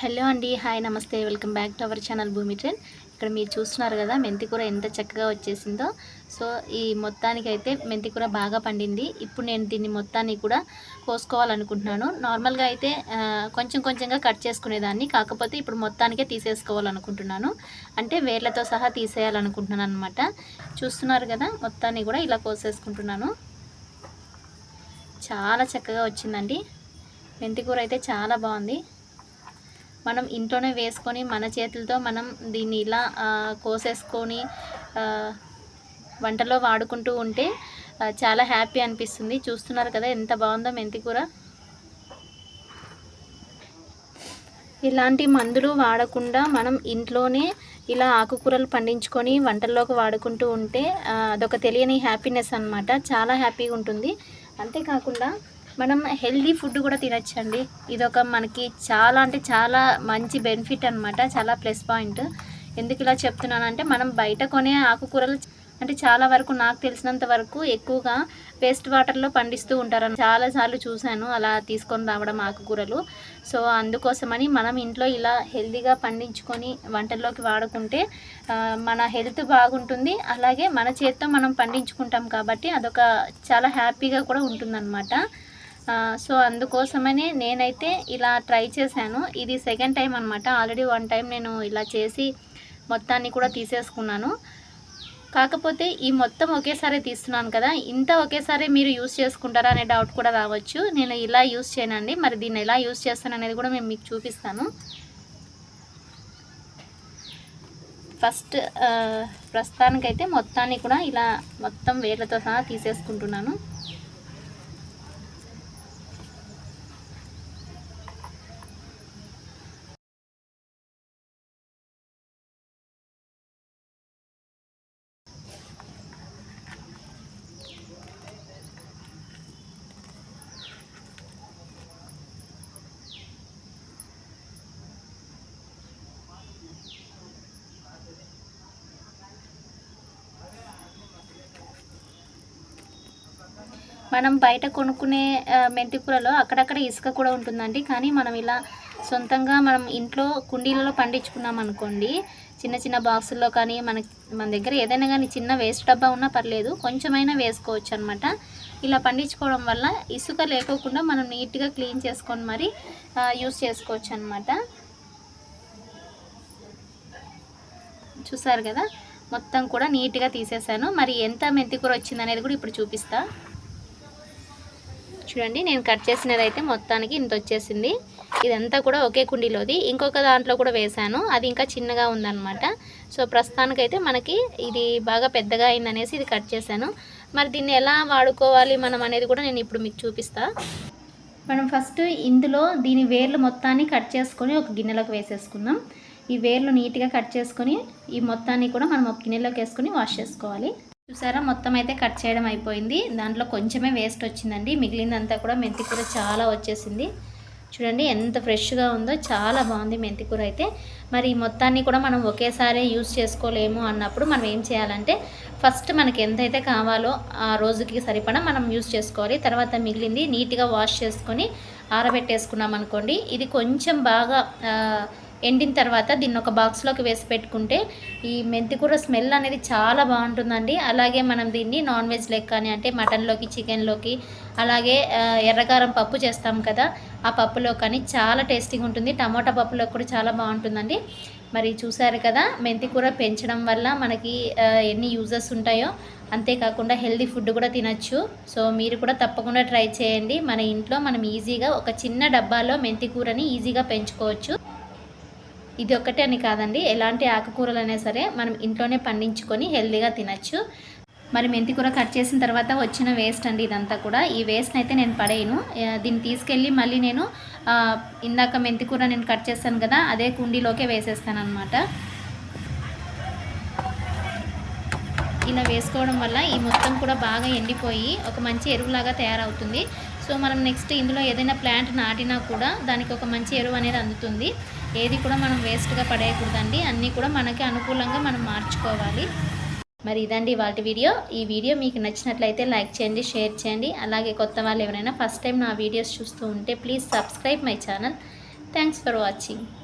Hello అండి hi నమస్తే welcome back to our channel Bhumi trend. ఇక్కడ మీరు చూస్తున్నారు కదా మెంతికూర ఎంత చక్కగా వచ్చేసిందో. సో ఈ మొత్తానికి అయితే మెంతికూర బాగా పండింది. ఇప్పుడు నేను దీన్ని మొత్తాన్ని కూడా కోసుకోవాలనుకుంటున్నాను. నార్మల్గా అయితే కొంచెం కొంచెంగా కట్ చేసుకునేదాన్ని. కాకపోతే ఇప్పుడు మొత్తానికే తీసేసుకోవాలనుకుంటున్నాను. అంటే వేర్లతో సహా తీసేయాలనుకుంటున్నాను అనమాట చూస్తున్నారు కదా మొత్తాన్ని కూడా ఇలా కోసేసుకుంటున్నాను. చాలా చక్కగా వచ్చిందండి. మెంతికూర అయితే చాలా బాగుంది. మనం ఇంట్లోనే వేసుకొని మన చేతులతో మనం దీన్ని ఇలా కోసేసుకొని వంటలో వాడుకుంటూ ఉంటే చాలా హ్యాపీ అనిపిస్తుంది. చూస్తున్నారు కదా ఎంత బాగుందో మెంతికూర ఇలాంటి మందులు వాడకుండా మనం ఇంట్లోనే ఇలా ఆకుకూరలు పండించుకొని వంటల్లోకి వాడుకుంటూ ఉంటే అదొక తెలియని హ్యాపీనెస్ అన్నమాట. చాలా హ్యాపీగా ఉంటుంది. అంతేకాకుండా మనం హెల్దీ ఫుడ్ కూడా తినచ్చండి. ఇదొక మనకి చాలా అంటే చాలా మంచి బెనిఫిట్ అనమాట చాలా ప్లస్ పాయింట్. ఎందుకు ఇలా చెప్తున్నానంటే మనం బయట కొనే ఆకుకూరలు అంటే చాలా వరకు నాకు తెలిసినంత వరకు ఎక్కువగా వేస్ట్ వాటర్లో పండిస్తూ ఉంటారు చాలాసార్లు చూశాను అలా తీసుకొని రావడం ఆకుకూరలు. సో అందుకోసమని మనం ఇంట్లో ఇలా హెల్తీగా పండించుకొని వంటల్లోకి వాడుకుంటే మన హెల్త్ బాగుంటుంది. అలాగే మన చేత్తో మనం పండించుకుంటాం కాబట్టి అదొక చాలా హ్యాపీగా కూడా ఉంటుందన్నమాట. సో అందుకోసమనే నేనైతే ఇలా ట్రై చేశాను. ఇది సెకండ్ టైం అనమాట ఆల్రెడీ వన్ టైం నేను ఇలా చేసి మొత్తాన్ని కూడా తీసేసుకున్నాను. కాకపోతే ఈ మొత్తం ఒకేసారి తీస్తున్నాను కదా. ఇంత ఒకేసారి మీరు యూస్ చేసుకుంటారా అనే డౌట్ కూడా రావచ్చు. నేను ఇలా యూస్ చేయనండి. మరి దీన్ని ఎలా యూస్ చేస్తాను అనేది కూడా మేము మీకు చూపిస్తాను. ఫస్ట్ ప్రస్తుతానికైతే మొత్తాన్ని కూడా ఇలా మొత్తం వేర్లతో సహా తీసేసుకుంటున్నాను. మనం బయట కొనుక్కునే మెంతికూరలో అక్కడక్కడ ఇసుక కూడా ఉంటుందండి. కానీ మనం ఇలా సొంతంగా మనం ఇంట్లో కుండీలలో పండించుకున్నాం అనుకోండి చిన్న చిన్న బాక్సుల్లో కానీ మన మన దగ్గర ఏదైనా కానీ చిన్న వేస్ట్ డబ్బా ఉన్నా పర్లేదు కొంచెమైనా వేసుకోవచ్చు అనమాట ఇలా పండించుకోవడం వల్ల ఇసుక లేకోకుండా మనం నీట్గా క్లీన్ చేసుకొని మరి యూస్ చేసుకోవచ్చు అనమాట చూసారు కదా? మొత్తం కూడా నీట్గా తీసేసాను. మరి ఎంత మెంతికూర వచ్చింది అనేది కూడా ఇప్పుడు చూపిస్తాను చూడండి నేను కట్ చేసినదైతే మొత్తానికి ఇంత వచ్చేసింది. ఇదంతా కూడా ఒకే కుండీలోది. ఇంకొక దాంట్లో కూడా వేశాను. అది ఇంకా చిన్నగా ఉందన్నమాట. సో ప్రస్తుతానికైతే మనకి ఇది బాగా పెద్దగా అయిందనేసి ఇది కట్ చేశాను. మరి దీన్ని ఎలా వాడుకోవాలి మనం అనేది కూడా నేను ఇప్పుడు మీకు చూపిస్తాను మనం ఫస్ట్ ఇందులో దీని వేర్లు మొత్తాన్ని కట్ చేసుకొని ఒక గిన్నెలోకి వేసేసుకుందాం. ఈ వేర్లు నీట్గా కట్ చేసుకొని ఈ మొత్తాన్ని కూడా మనం ఒక గిన్నెలోకి వేసుకొని వాష్ చేసుకోవాలి. చూసారా? మొత్తం అయితే కట్ చేయడం అయిపోయింది. దాంట్లో కొంచెమే వేస్ట్ వచ్చిందండి. మిగిలిందంతా కూడా మెంతికూర చాలా వచ్చేసింది. చూడండి ఎంత ఫ్రెష్గా ఉందో చాలా బాగుంది మెంతికూర అయితే. మరి మొత్తాన్ని కూడా మనం ఒకేసారి యూజ్ చేసుకోలేము అన్నప్పుడు మనం ఏం చేయాలంటే ఫస్ట్ మనకి ఎంతైతే కావాలో ఆ రోజుకి సరిపడా మనం యూజ్ చేసుకోవాలి. తర్వాత మిగిలింది నీట్గా వాష్ చేసుకొని ఆరబెట్టేసుకున్నాం అనుకోండి ఇది కొంచెం బాగా ఎండిన తర్వాత దీన్ని ఒక బాక్స్లోకి వేసి పెట్టుకుంటే ఈ మెంతికూర స్మెల్ అనేది చాలా బాగుంటుందండి. అలాగే మనం దీన్ని నాన్ వెజ్ లెక్క కానీ అంటే మటన్లోకి చికెన్లోకి అలాగే ఎర్రకారం పప్పు చేస్తాం కదా ఆ పప్పులో కానీ చాలా టేస్టీగా ఉంటుంది. టమాటా పప్పులో కూడా చాలా బాగుంటుందండి. మరి చూసారు కదా మెంతికూర పెంచడం వల్ల మనకి ఎన్ని యూజెస్ ఉంటాయో అంతేకాకుండా హెల్దీ ఫుడ్ కూడా తినచ్చు. సో మీరు కూడా తప్పకుండా ట్రై చేయండి. మన ఇంట్లో మనం ఈజీగా ఒక చిన్న డబ్బాలో మెంతికూరని ఈజీగా పెంచుకోవచ్చు. ఇది ఒక్కటే అని కాదండి. ఎలాంటి ఆకుకూరలు అయినా సరే మనం ఇంట్లోనే పండించుకొని హెల్తీగా తినచ్చు. మరి మెంతి కూర కట్ చేసిన తర్వాత వచ్చిన వేస్ట్ అండి ఇదంతా కూడా. ఈ వేస్ట్ అయితే నేను పడేయను. దీన్ని తీసుకెళ్ళి మళ్ళీ నేను ఇందాక మెంతి కూర నేను కట్ చేస్తాను కదా అదే కుండీలోకే వేసేస్తాను అనమాట ఇలా వేసుకోవడం వల్ల ఈ మొత్తం కూడా బాగా ఎండిపోయి ఒక మంచి ఎరువులాగా తయారవుతుంది. సో మనం నెక్స్ట్ ఇందులో ఏదైనా ప్లాంట్ నాటినా కూడా దానికి ఒక మంచి ఎరువు అనేది అందుతుంది. ఏది కూడా మనం వేస్ట్గా పడేయకూడదండి. అన్నీ కూడా మనకి అనుకూలంగా మనం మార్చుకోవాలి. మరి ఇదండి వాటి వీడియో. ఈ వీడియో మీకు నచ్చినట్లయితే లైక్ చేయండి షేర్ చేయండి. అలాగే కొత్త వాళ్ళు ఎవరైనా ఫస్ట్ టైం నా వీడియోస్ చూస్తూ ఉంటే please subscribe my channel thanks for watching